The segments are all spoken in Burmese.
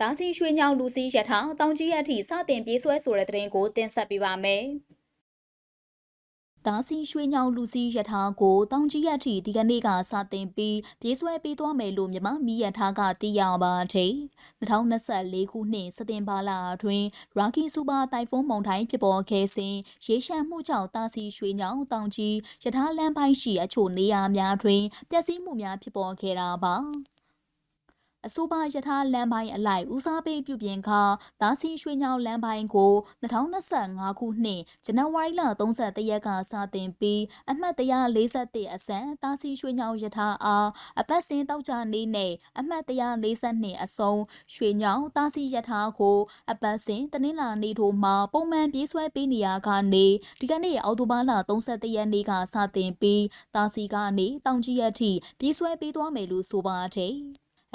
တာစီရွှေညောင်လူစီရထားတောင်ကြီးအထိစတင်ပြေးဆွဲဆိုတဲ့တဲ့ရင်ကိုတင်ဆက်ပေးပါမယ်။တာစီရွှေညောင်လူစီရထားကိုတောင်ကြီးအထိဒီကနေ့ကစတင်ပြီးပြေးဆွဲပေးသွားမယ်လို့မြမမီရထားကသိရပါသေး။2024ခုနှစ်စက်တင်ဘာလအတွင်းရာကီစူပါတိုင်ဖုန်းမုန်တိုင်းဖြစ်ပေါ်ခဲ့စဉ်ရေရှမ်းမှုကြောင့်တာစီရွှေညောင်တောင်ကြီးရထားလမ်းပိုင်းရှိအချို့နေရာများတွင်ပျက်စီးမှုများဖြစ်ပေါ်ခဲ့တာပါ။ အဆိုပါယထာလမ်းပိုင်းအလိုက်ဦးစားပေးပြုပြင်ခါဒါစီရွှေညောင်လမ်းပိုင်းကို2025ခုနှစ်ဇန်နဝါရီလ31ရက်ကစတင်ပြီးအမှတ်141အစံဒါစီရွှေညောင်ယထာအားအပတ်စဉ်တောက်ကြနေနဲ့အမှတ်142အစုံရွှေညောင်ဒါစီယထာကိုအပတ်စဉ်တနင်္လာနေ့တို့မှာပုံမှန်ပြေးဆွဲပေးနေရကနေဒီကနေ့အောက်တိုဘာလ31ရက်နေ့ကစတင်ပြီးဒါစီကနေတောင်ကြီးရထိပြေးဆွဲပေးသွားမယ်လို့ဆိုပါတယ်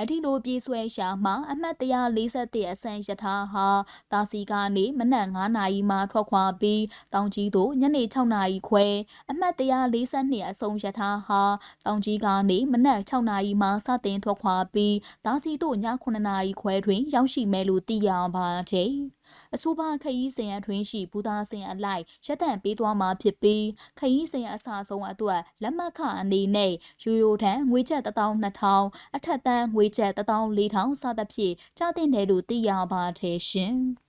အဒီလိုပြေးဆွဲရှာမှာအမှတ်141အဆန်ယထာဟာတာစီကနေမနက်9နာရီမှထွက်ခွာပြီးတောင်ကြီးသို့ညနေ6နာရီခွဲအမှတ်142အစုံယထာဟာတောင်ကြီးကနေမနက်6နာရီမှစတင်ထွက်ခွာပြီးတာစီသို့ည9နာရီခွဲတွင်ရောက်ရှိမယ်လို့သိရပါတယ်အဆိုပါခရီးစဉ်အတွင်းရှိဘူသားစင်အလိုက်ရက်တန့်ပေးသွားမှာဖြစ်ပြီးခရီးစဉ်အစဆုံးအတွက်လက်မှတ်ခအနေနဲ့ရိုးရိုးထံငွေကျပ်12000အထက်တန်းငွေကျပ်14000စသဖြင့်ကြားတင်တယ်လို့သိရပါတယ်ရှင်။